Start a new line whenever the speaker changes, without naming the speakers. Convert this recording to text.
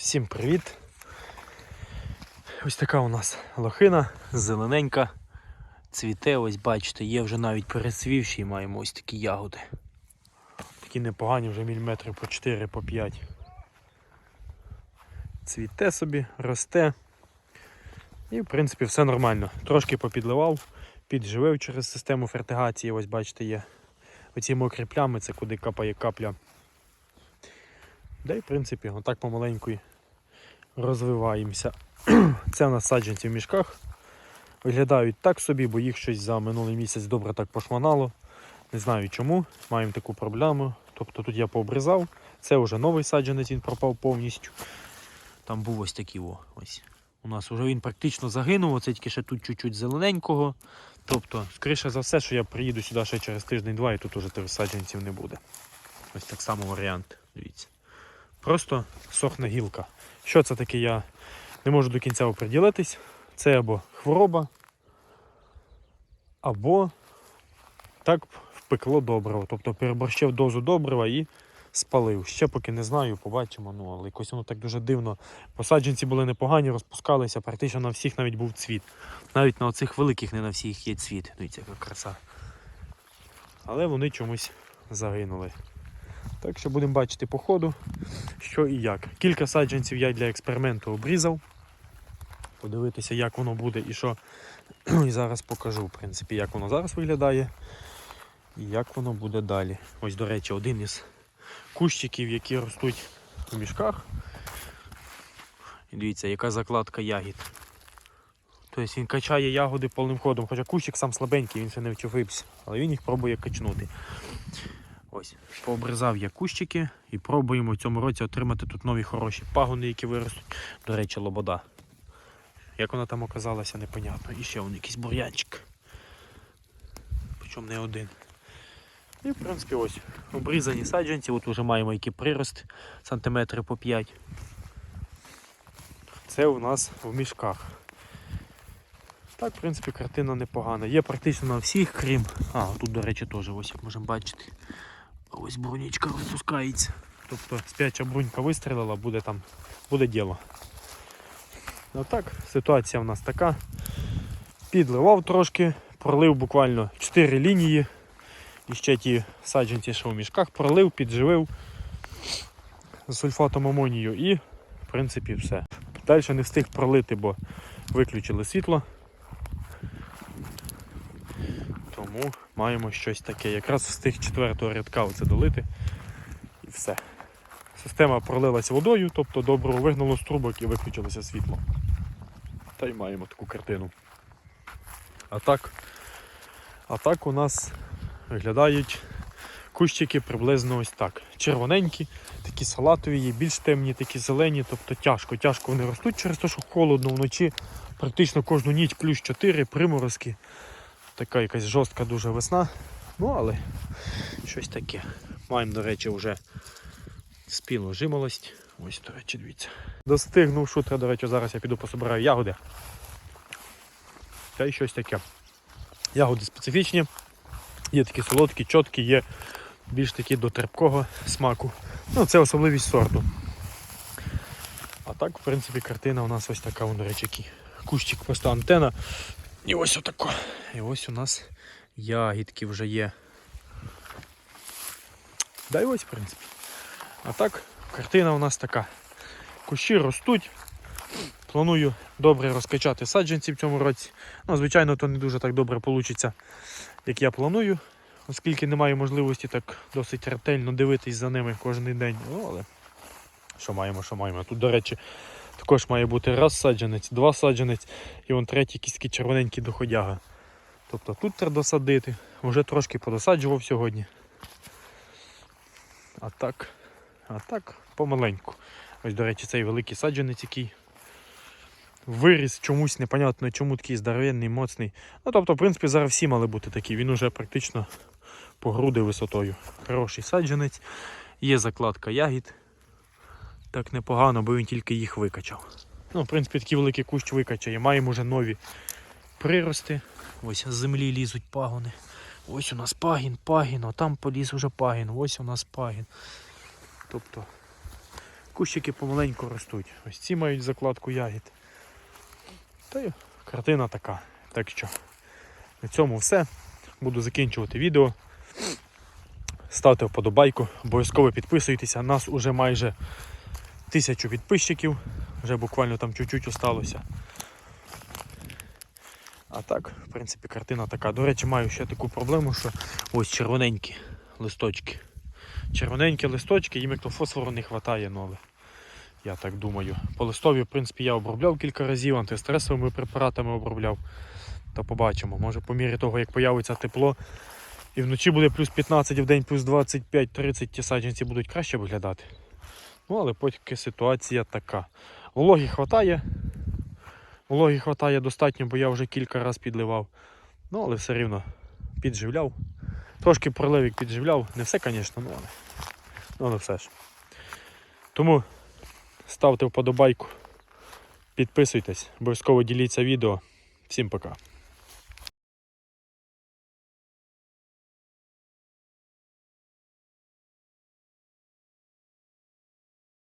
Всім привіт! Ось така у нас лохина, зелененька, цвіте, ось бачите, є вже навіть пересвівші і маємо ось такі ягоди. Такі непогані, вже міліметрів по 4 по 5. Цвіте собі, росте. І в принципі все нормально. Трошки попідливав, підживив через систему фертигації, ось бачите, є оці мокрі плями, це куди капає капля. Да і в принципі, отак помаленьку розвиваємося. Це у нас саджанці в мішках. Виглядають так собі, бо їх щось за минулий місяць добре так пошманало. Не знаю чому. Маємо таку проблему. Тобто тут я пообрізав. Це вже новий саджанець, він пропав повністю. Там був ось такий о, ось. У нас вже він практично загинув, оце тільки ще тут чуть-чуть зелененького. Тобто, скоріше за все, що я приїду сюди ще через тиждень-два і тут уже саджанців не буде. Ось так само варіант. Дивіться. Просто сохне гілка. Що це таке, я не можу до кінця оприділитись. Це або хвороба, або так впекло добриво. Тобто переборщив дозу добрива і спалив. Ще поки не знаю, побачимо. Ну, але якось воно так дуже дивно. Посадженці були непогані, розпускалися, практично на всіх навіть був цвіт. Навіть на оцих великих не на всіх є цвіт. Дивіться, яка краса. Але вони чомусь загинули. Так що будемо бачити по ходу, що і як. Кілька саджанців я для експерименту обрізав. Подивитися, як воно буде і що. І зараз покажу, в принципі, як воно зараз виглядає і як воно буде далі. Ось, до речі, один із кущиків, які ростуть у мішках. І дивіться, яка закладка ягід. Тобто він качає ягоди повним ходом, хоча кущик сам слабенький, він ще не вчепився, але він їх пробує качнути. Ось, пообрізав я кущики і пробуємо в цьому році отримати тут нові хороші пагони, які виростуть. До речі, лобода. Як вона там оказалася, непонятно. І ще вон якийсь бур'янчик. Причому не один. І в принципі ось обрізані саджанці, от вже маємо які прирост сантиметри по 5. Це у нас в мішках. Так, в принципі, картина непогана. Є практично на всіх, крім. А, тут, до речі, теж ось як можемо бачити. Ось брунічка випускається. Тобто спяча брунька вистрілила, буде там, буде діло. А так, ситуація в нас така. Підливав трошки, пролив буквально 4 лінії. І ще ті саджанці, що в мішках, пролив, підживив з сульфатом амонію і, в принципі, все. Далі не встиг пролити, бо виключили світло. Тому маємо щось таке. Якраз встиг четвертого рядка оце долити і все. Система пролилась водою, тобто добро вигнало з трубок і виключилося світло. Та й маємо таку картину. А так, а так у нас виглядають кущики приблизно ось так. Червоненькі, такі салатові, є більш темні, такі зелені, тобто тяжко, тяжко вони ростуть через те, що холодно вночі. Практично кожну ніч плюс 4 приморозки. Така якась жорстка дуже весна. Ну, але щось таке. Маємо, до речі, вже спілу жимолость. Ось, до речі, дивіться. Достигнув шутра, до речі, зараз я піду пособираю ягоди. Та й щось таке. Ягоди специфічні. Є такі солодкі, чіткі, є більш такі до терпкого смаку. Ну, це особливість сорту. А так, в принципі, картина у нас ось така, вон, до речі, кущик просто антена. І ось отако. І ось у нас ягідки вже є. Да і ось, в принципі. А так, картина у нас така. Кущі ростуть. Планую добре розкачати саджанці в цьому році. Ну, звичайно, то не дуже так добре вийде, як я планую, оскільки немає можливості так досить ретельно дивитись за ними кожен день. Ну, але що маємо, що маємо. Тут, до речі, також має бути раз саджанець, два саджанець і вон третій кіський червоненький доходяга. Тобто тут треба досадити. Вже трошки подосаджував сьогодні. А так, а так, помаленьку. Ось, до речі, цей великий саджанець, який виріс чомусь, непонятно чому такий здоровенний, моцний. Ну, тобто, в принципі, зараз всі мали бути такі. Він уже практично по груди висотою. Хороший саджанець. Є закладка ягід. Так непогано, бо він тільки їх викачав. Ну, в принципі, такий великий кущ викачає. Маємо вже нові прирости. Ось з землі лізуть пагони. Ось у нас пагін, пагін, а там поліз уже пагін, ось у нас пагін. Тобто кущики помаленьку ростуть. Ось ці мають закладку ягід. Та й картина така. Так що на цьому все. Буду закінчувати відео. Ставте вподобайку, обов'язково підписуйтеся. Нас уже майже тисячу підписчиків. Вже буквально там чуть-чуть осталося. А так, в принципі, картина така. До речі, маю ще таку проблему, що ось червоненькі листочки. Червоненькі листочки, їм як то фосфору не вистачає, але я так думаю. По листові, в принципі, я обробляв кілька разів, антистресовими препаратами обробляв. То побачимо. Може по мірі того, як появиться тепло, і вночі буде плюс 15, а в день плюс 25-30, ті саджанці будуть краще виглядати. Ну, але поки ситуація така. Вологі хватає. Вологі хватає достатньо, бо я вже кілька разів підливав. Ну, але все рівно підживляв. Трошки проливік підживляв. Не все, звісно, ну але, ну, але все ж. Тому ставте вподобайку, підписуйтесь, обов'язково діліться відео. Всім пока.